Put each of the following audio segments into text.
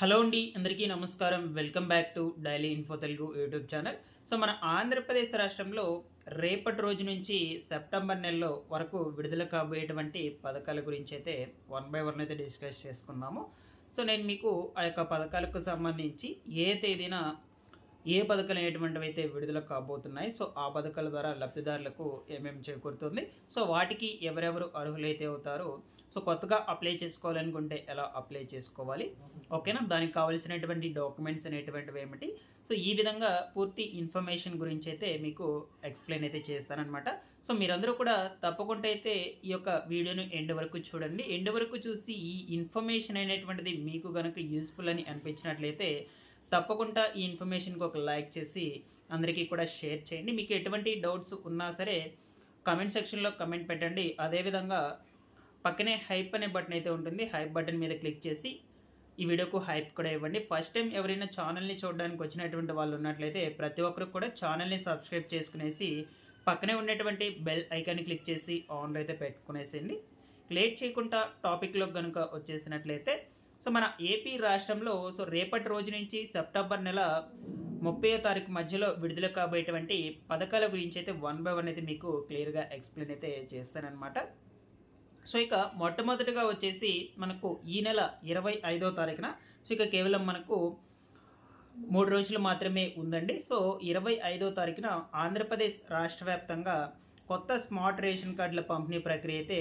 Hello అండి అందరికీ నమస్కారం. Welcome back to daily info Telugu YouTube channel. So మన ఆంధ్రప్రదేశ్ రాష్ట్రంలో రేపటి రోజు నుంచి సెప్టెంబర్ నెలలో వరకు విడుదల కాబోయేటువంటి పథకాల గురించి అయితే వన్ బై వన్ అయితే డిస్కస్ చేసుకుందాము. సో నేను మీకు ఆ యొక్క పథకాలకు సంబంధించి ఏ తేదీన ఏ పథకాలు అనేటువంటివి అయితే విడుదల కాబోతున్నాయి? సో ఆ పథకాల ద్వారా లబ్ధిదారులకు ఏమేమి చేకూరుతుంది? సో వాటికి ఎవరెవరు అర్హులైతే అవుతారో సో కొత్తగా అప్లై చేసుకోవాలనుకుంటే ఎలా అప్లై చేసుకోవాలి? ఓకేనా? దానికి కావాల్సినటువంటి డాక్యుమెంట్స్ అనేటువంటివి ఏమిటి? సో ఈ విధంగా పూర్తి ఇన్ఫర్మేషన్ గురించి అయితే మీకు ఎక్స్ప్లెయిన్ అయితే చేస్తానన్నమాట. సో మీరందరూ కూడా తప్పకుండా అయితే ఈ యొక్క వీడియోను ఎండ్ వరకు చూడండి. ఎండ్ వరకు చూసి ఈ ఇన్ఫర్మేషన్ అనేటువంటిది మీకు కనుక యూస్ఫుల్ అని అనిపించినట్లయితే తప్పకుండా ఈ ఇన్ఫర్మేషన్కి ఒక లైక్ చేసి అందరికీ కూడా షేర్ చేయండి. మీకు ఎటువంటి డౌట్స్ ఉన్నా సరే కమెంట్ సెక్షన్లో కమెంట్ పెట్టండి. అదేవిధంగా పక్కనే హైప్ అనే బటన్ అయితే ఉంటుంది. హైప్ బటన్ మీద క్లిక్ చేసి ఈ వీడియోకు హైప్ కూడా ఇవ్వండి. ఫస్ట్ టైం ఎవరైనా ఛానల్ని చూడడానికి వచ్చినటువంటి వాళ్ళు ఉన్నట్లయితే ప్రతి ఒక్కరు కూడా ఛానల్ని సబ్స్క్రైబ్ చేసుకునేసి పక్కనే ఉన్నటువంటి బెల్ ఐకాన్ని క్లిక్ చేసి ఆన్లో అయితే పెట్టుకునేసేయండి. లేట్ చేయకుండా టాపిక్లో కనుక వచ్చేసినట్లయితే సో మన ఏపీ రాష్ట్రంలో సో రేపటి రోజు నుంచి సెప్టెంబర్ నెల ముప్పై తారీఖు మధ్యలో విడుదల కాబోయేటువంటి పథకాల గురించి అయితే వన్ బై వన్ అయితే మీకు క్లియర్గా ఎక్స్ప్లెయిన్ అయితే చేస్తానన్నమాట. సో ఇక మొట్టమొదటిగా వచ్చేసి మనకు ఈ నెల ఇరవై ఐదో తారీఖున సో ఇక కేవలం మనకు మూడు రోజులు మాత్రమే ఉందండి. సో ఇరవై ఐదో తారీఖున ఆంధ్రప్రదేశ్ రాష్ట్ర వ్యాప్తంగా కొత్త స్మార్ట్ రేషన్ కార్డుల పంపిణీ ప్రక్రియ అయితే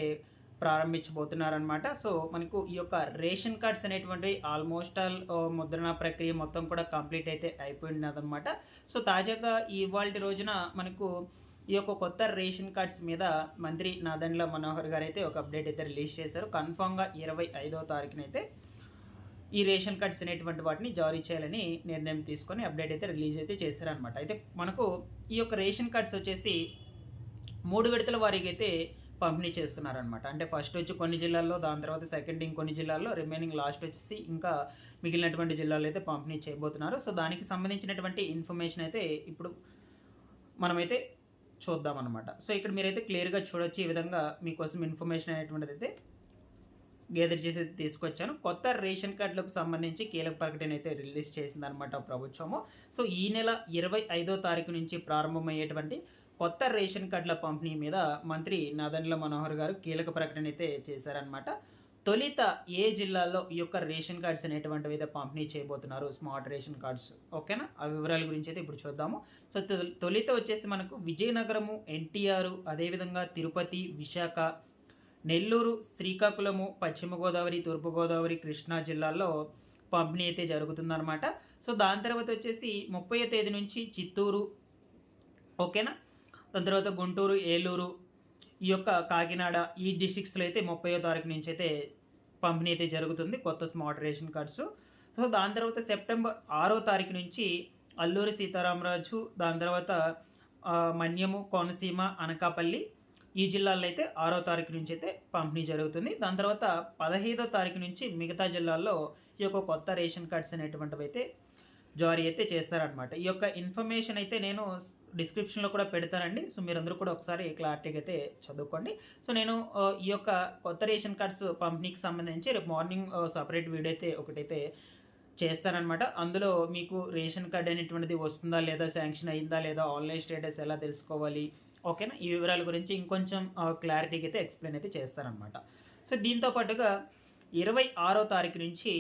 ప్రారంభించబోతున్నారనమాట సో మనకు ఈ యొక్క రేషన్ కార్డ్స్ అనేటువంటివి ఆల్మోస్ట్ ఆల్ ముద్రణ ప్రక్రియ మొత్తం కూడా కంప్లీట్ అయితే అయిపోయినదనమాట సో తాజాగా ఇవాళ రోజున మనకు ఈ యొక్క కొత్త రేషన్ కార్డ్స్ మీద మంత్రి నాదండ్ల మనోహర్ గారు అయితే ఒక అప్డేట్ అయితే రిలీజ్ చేశారు. కన్ఫామ్గా ఇరవై ఐదో తారీఖునైతే ఈ రేషన్ కార్డ్స్ అనేటువంటి వాటిని జారీ చేయాలని నిర్ణయం తీసుకొని అప్డేట్ అయితే రిలీజ్ అయితే చేశారనమాట అయితే మనకు ఈ యొక్క రేషన్ కార్డ్స్ వచ్చేసి మూడు విడతల వారికి అయితే పంపిణీ చేస్తున్నారనమాట అంటే ఫస్ట్ వచ్చి కొన్ని జిల్లాల్లో దాని తర్వాత సెకండ్ ఇంకొన్ని జిల్లాల్లో రిమైనింగ్ లాస్ట్ వచ్చేసి ఇంకా మిగిలినటువంటి జిల్లాలో అయితే పంపిణీ చేయబోతున్నారు. సో దానికి సంబంధించినటువంటి ఇన్ఫర్మేషన్ అయితే ఇప్పుడు మనమైతే చూద్దాం అనమాట సో ఇక్కడ మీరైతే క్లియర్గా చూడొచ్చు ఈ విధంగా మీకోసం ఇన్ఫర్మేషన్ అనేటువంటిది అయితే గేదర్ చేసి తీసుకొచ్చాను. కొత్త రేషన్ కార్డులకు సంబంధించి కీలక ప్రకటన అయితే రిలీజ్ చేసిందనమాట ప్రభుత్వము. సో ఈ నెల ఇరవై ఐదో తారీఖు నుంచి ప్రారంభమయ్యేటువంటి కొత్త రేషన్ కార్డుల పంపిణీ మీద మంత్రి నాదండ్ల మనోహర్ గారు కీలక ప్రకటన అయితే చేశారనమాట తొలిత ఏ జిల్లాలో ఈ యొక్క రేషన్ కార్డ్స్ అనేటువంటివి అయితే పంపిణీ చేయబోతున్నారు స్మార్ట్ రేషన్ కార్డ్స్? ఓకేనా? ఆ వివరాల గురించి అయితే ఇప్పుడు చూద్దాము. సో తొలి- తొలిత వచ్చేసి మనకు విజయనగరము ఎన్టీఆర్ అదేవిధంగా తిరుపతి విశాఖ నెల్లూరు శ్రీకాకుళము పశ్చిమ గోదావరి తూర్పుగోదావరి కృష్ణా జిల్లాల్లో పంపిణీ అయితే జరుగుతుందన్నమాట. సో దాని తర్వాత వచ్చేసి ముప్పై తేదీ నుంచి చిత్తూరు. ఓకేనా? దాని తర్వాత గుంటూరు ఏలూరు ఈ యొక్క కాకినాడ ఈ డిస్ట్రిక్ట్స్లో అయితే ముప్పయో తారీఖు నుంచి అయితే పంపిణీ అయితే జరుగుతుంది కొత్త స్మార్ట్ రేషన్ కార్డ్స్. సో దాని తర్వాత సెప్టెంబర్ ఆరో తారీఖు నుంచి అల్లూరి సీతారామరాజు దాని తర్వాత మన్యము కోనసీమ అనకాపల్లి ఈ జిల్లాల్లో అయితే ఆరో తారీఖు నుంచి అయితే పంపిణీ జరుగుతుంది. దాని తర్వాత పదహైదో తారీఖు నుంచి మిగతా జిల్లాల్లో ఈ యొక్క కొత్త రేషన్ కార్డ్స్ అనేటువంటివి అయితే జారీ అయితే చేస్తారనమాట ఈ యొక్క ఇన్ఫర్మేషన్ అయితే నేను డిస్క్రిప్షన్లో కూడా పెడతానండి. సో మీరందరూ కూడా ఒకసారి క్లారిటీగా అయితే చదువుకోండి. సో నేను ఈ యొక్క కొత్త రేషన్ కార్డ్స్ పంపిణీకి సంబంధించి రేపు మార్నింగ్ సపరేట్ వీడియో అయితే ఒకటైతే చేస్తానన్నమాట. అందులో మీకు రేషన్ కార్డ్ అనేటువంటిది వస్తుందా లేదా శాంక్షన్ అయిందా లేదా ఆన్లైన్ స్టేటస్ ఎలా తెలుసుకోవాలి ఓకేనా? ఈ వివరాల గురించి ఇంకొంచెం క్లారిటీకి అయితే ఎక్స్ప్లెయిన్ అయితే చేస్తారనమాట సో దీంతో పాటుగా ఇరవై ఆరో తారీఖు నుంచి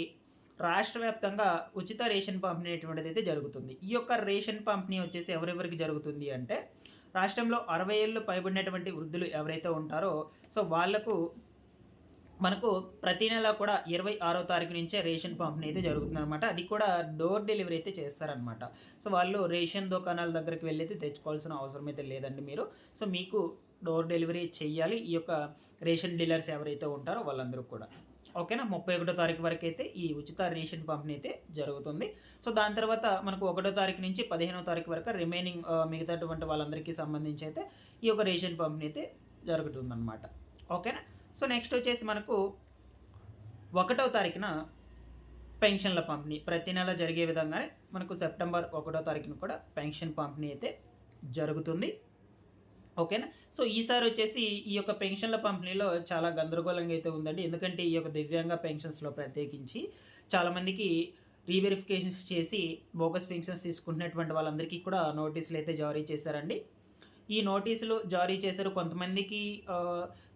రాష్ట్ర వ్యాప్తంగా ఉచిత రేషన్ పంపిణీ అనేటువంటిది అయితే జరుగుతుంది. ఈ యొక్క రేషన్ పంపిణీ వచ్చేసి ఎవరెవరికి జరుగుతుంది అంటే రాష్ట్రంలో అరవై ఏళ్ళు పైబడినటువంటి వృద్ధులు ఎవరైతే ఉంటారో సో వాళ్ళకు మనకు ప్రతి నెల కూడా ఇరవై ఆరో తారీఖు నుంచే రేషన్ పంపిణీ అయితే జరుగుతుందన్నమాట. అది కూడా డోర్ డెలివరీ అయితే చేస్తారనమాట సో వాళ్ళు రేషన్ దుకాణాల దగ్గరికి వెళ్ళి అయితే తెచ్చుకోవాల్సిన అవసరం అయితే లేదండి మీరు. సో మీకు డోర్ డెలివరీ చేయాలి. ఈ యొక్క రేషన్ డీలర్స్ ఎవరైతే ఉంటారో వాళ్ళందరూ కూడా. ఓకేనా? ముప్పై ఒకటో తారీఖు వరకు అయితే ఈ ఉచిత రేషన్ పంపిణీ అయితే జరుగుతుంది. సో దాని తర్వాత మనకు ఒకటో తారీఖు నుంచి పదిహేనో తారీఖు వరకు రిమైనింగ్ మిగతాటువంటి వాళ్ళందరికీ సంబంధించి అయితే ఈ యొక్క రేషన్ పంపిణీ అయితే జరుగుతుందన్నమాట. ఓకేనా? సో నెక్స్ట్ వచ్చేసి మనకు ఒకటో తారీఖున పెన్షన్ల పంపిణీ. ప్రతి నెల జరిగే విధంగానే మనకు సెప్టెంబర్ ఒకటో తారీఖున కూడా పెన్షన్ పంపిణీ అయితే జరుగుతుంది. ఓకేనా? సో ఈసారి వచ్చేసి ఈ యొక్క పెన్షన్ల పంపిణీలో చాలా గందరగోళంగా అయితే ఉందండి. ఎందుకంటే ఈ యొక్క దివ్యాంగ పెన్షన్స్లో ప్రత్యేకించి చాలామందికి రీవెరిఫికేషన్స్ చేసి బోగస్ పెన్షన్స్ తీసుకుంటున్నటువంటి వాళ్ళందరికీ కూడా నోటీసులు అయితే జారీ చేశారండి. ఈ నోటీసులు జారీ చేశారు కొంతమందికి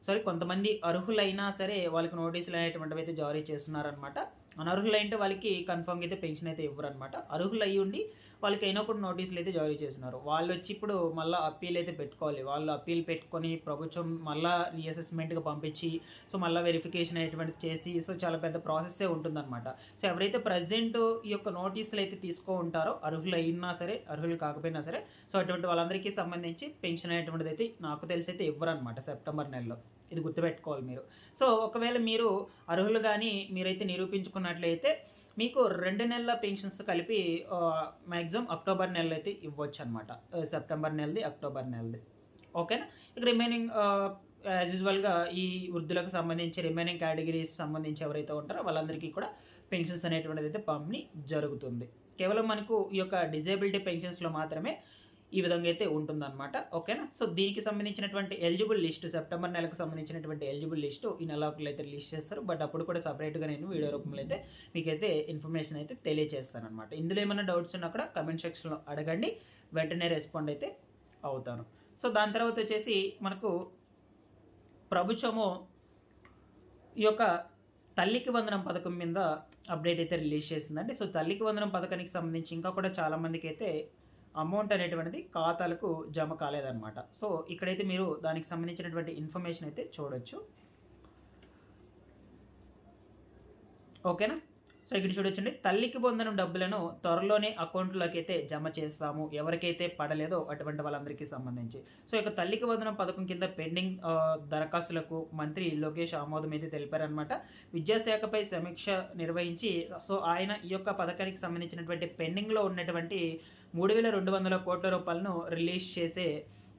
సారీ కొంతమంది అర్హులైనా సరే వాళ్ళకి నోటీసులు అనేటువంటివి అయితే జారీ చేస్తున్నారనమాట అనర్హులైంటే వాళ్ళకి కన్ఫామ్గా అయితే పెన్షన్ అయితే ఇవ్వరు అనమాట అర్హులు అయ్యి ఉండి వాళ్ళకి అయినప్పుడు నోటీసులు అయితే జారీ చేసినారు వాళ్ళు వచ్చి ఇప్పుడు మళ్ళీ అప్పీల్ అయితే పెట్టుకోవాలి. వాళ్ళు అప్పీల్ పెట్టుకొని ప్రభుత్వం మళ్ళీ రీఅసెస్మెంట్గా పంపించి సో మళ్ళీ వెరిఫికేషన్ అయ్యేటువంటి చేసి సో చాలా పెద్ద ప్రాసెస్సే ఉంటుందన్నమాట. సో ఎవరైతే ప్రజెంట్ ఈ యొక్క నోటీసులు అయితే తీసుకో ఉంటారో అర్హులు అయినా సరే అర్హులు కాకపోయినా సరే సో అటువంటి వాళ్ళందరికీ సంబంధించి పెన్షన్ అనేటువంటిది అయితే నాకు తెలిసి అయితే ఇవ్వరనమాట సెప్టెంబర్ నెలలో. ఇది గుర్తుపెట్టుకోవాలి మీరు. సో ఒకవేళ మీరు అర్హులు కానీ మీరైతే నిరూపించుకున్నట్లయితే మీకు రెండు నెలల పెన్షన్స్ కలిపి మ్యాక్సిమం అక్టోబర్ నెలలో అయితే ఇవ్వచ్చు అనమాట సెప్టెంబర్ నెలది అక్టోబర్ నెలది. ఓకేనా? ఇక రిమైనింగ్ యాజ్ యూజువల్గా ఈ వృద్ధులకు సంబంధించి రిమైనింగ్ కేటగిరీస్ సంబంధించి ఎవరైతే ఉంటారో వాళ్ళందరికీ కూడా పెన్షన్స్ అనేటువంటిది అయితే పంపిణీ జరుగుతుంది. కేవలం మనకు ఈ యొక్క డిజేబిలిటీ పెన్షన్స్లో మాత్రమే ఈ విధంగా అయితే ఉంటుందన్నమాట. ఓకేనా? సో దీనికి సంబంధించినటువంటి ఎలిజిబుల్ లిస్టు సెప్టెంబర్ నెలకు సంబంధించినటువంటి ఎలిజిబుల్ లిస్టు ఈ నెలకులు అయితే లిస్ట్ చేస్తారు. బట్ అప్పుడు కూడా సపరేట్గా నేను వీడియో రూపంలో అయితే మీకైతే ఇన్ఫర్మేషన్ అయితే తెలియజేస్తాను అనమాట ఇందులో ఏమైనా డౌట్స్ ఉన్నా కూడా కమెంట్ సెక్షన్లో అడగండి. వెంటనే రెస్పాండ్ అయితే అవుతాను. సో దాని తర్వాత వచ్చేసి మనకు ప్రభుత్వము ఈ యొక్క తల్లికి వందనం పథకం మీద అప్డేట్ అయితే రిలీజ్ చేసిందండి. సో తల్లికి వందనం పథకానికి సంబంధించి ఇంకా కూడా చాలామందికి అయితే అమౌంట్ అనేటువంటిది ఖాతాలకు జమ కాలేదన్నమాట. సో ఇక్కడైతే మీరు దానికి సంబంధించినటువంటి ఇన్ఫర్మేషన్ అయితే చూడొచ్చు. ఓకేనా? సో ఇక్కడ చూడొచ్చండి. తల్లికి పొందిన డబ్బులను త్వరలోనే అకౌంట్లోకి అయితే జమ చేస్తాము. ఎవరికైతే పడలేదో అటువంటి వాళ్ళందరికీ సంబంధించి. సో ఇక తల్లికి పొందిన పథకం కింద పెండింగ్ దరఖాస్తులకు మంత్రి లోకేష్ ఆమోదం అయితే తెలిపారనమాట విద్యాశాఖపై సమీక్ష నిర్వహించి సో ఆయన ఈ యొక్క పథకానికి సంబంధించినటువంటి పెండింగ్లో ఉన్నటువంటి మూడు వేల రెండు వందల కోట్ల రూపాయలను రిలీజ్ చేసే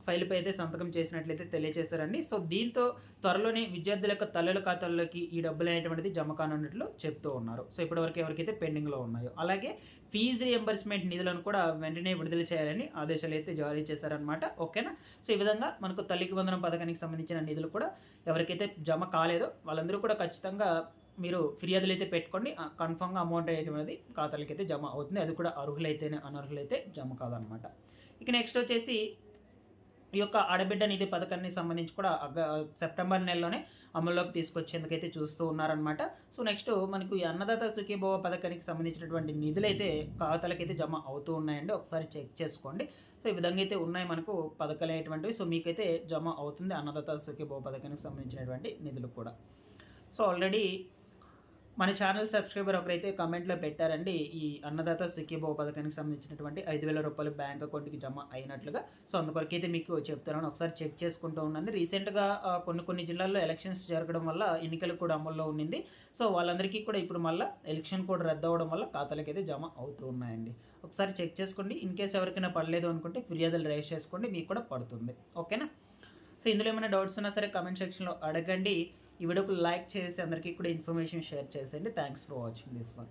ఫైల్పై అయితే సంతకం చేసినట్లయితే తెలియజేశారండి. సో దీంతో త్వరలోనే విద్యార్థుల యొక్క తల్లుల ఖాతాల్లోకి ఈ డబ్బులు అనేటువంటిది జమ కానున్నట్లు చెప్తూ ఉన్నారు. సో ఇప్పటివరకు ఎవరికైతే పెండింగ్లో ఉన్నాయో. అలాగే ఫీజు రియంబర్స్మెంట్ నిధులను కూడా వెంటనే విడుదల చేయాలని ఆదేశాలు అయితే జారీ చేశారనమాట ఓకేనా? సో ఈ విధంగా మనకు తల్లికి వందనం పథకానికి సంబంధించిన నిధులు కూడా ఎవరికైతే జమ కాలేదో వాళ్ళందరూ కూడా ఖచ్చితంగా మీరు ఫిర్యాదులు అయితే పెట్టుకోండి. కన్ఫామ్గా అమౌంట్ అనేది ఖాతాలకి అయితే జమ అవుతుంది. అది కూడా అర్హులైతేనే అనర్హులైతే జమ కాదనమాట ఇక నెక్స్ట్ వచ్చేసి ఈ యొక్క ఆడబిడ్డ నిధి పథకాన్ని సంబంధించి కూడా సెప్టెంబర్ నెలలోనే అమల్లోకి తీసుకొచ్చేందుకైతే చూస్తూ ఉన్నారనమాట సో నెక్స్ట్ మనకు ఈ అన్నదాత సుఖీభవ పథకానికి సంబంధించినటువంటి నిధులు అయితే ఖాతాలకైతే జమ అవుతూ ఉన్నాయండి. ఒకసారి చెక్ చేసుకోండి. సో ఈ విధంగా అయితే ఉన్నాయి మనకు పథకాలు అనేటువంటివి. సో మీకైతే జమ అవుతుంది అన్నదాత సుఖీభవ పథకానికి సంబంధించినటువంటి నిధులు కూడా. సో ఆల్రెడీ మన ఛానల్ సబ్స్క్రైబర్ ఒకరైతే కమెంట్లో పెట్టారండి ఈ అన్నదాత సుఖీభవ పథకానికి సంబంధించినటువంటి ఐదు వేల రూపాయలు బ్యాంక్ అకౌంట్కి జమ అయినట్లుగా. సో అందుకొరకైతే మీకు చెప్తున్నాను ఒకసారి చెక్ చేసుకుంటూ ఉన్నది రీసెంట్గా కొన్ని కొన్ని జిల్లాల్లో ఎలక్షన్స్ జరగడం వల్ల ఎన్నికలు కూడా అమల్లో ఉండింది. సో వాళ్ళందరికీ కూడా ఇప్పుడు మళ్ళీ ఎలక్షన్ కూడా రద్దు అవ్వడం వల్ల ఖాతాలకి అయితే జమ అవుతూ ఉన్నాయండి. ఒకసారి చెక్ చేసుకోండి. ఇన్ కేసు ఎవరికైనా పడలేదు అనుకుంటే ఫిర్యాదులు రైజ్ చేసుకోండి. మీకు కూడా పడుతుంది. ఓకేనా? సో ఇందులో ఏమైనా డౌట్స్ ఉన్నా సరే కమెంట్ సెక్షన్లో అడగండి. ఈ వీడియోకు లైక్ చేసి అందరికీ కూడా ఇన్ఫర్మేషన్ షేర్ చేసేయండి. Thanks for watching this one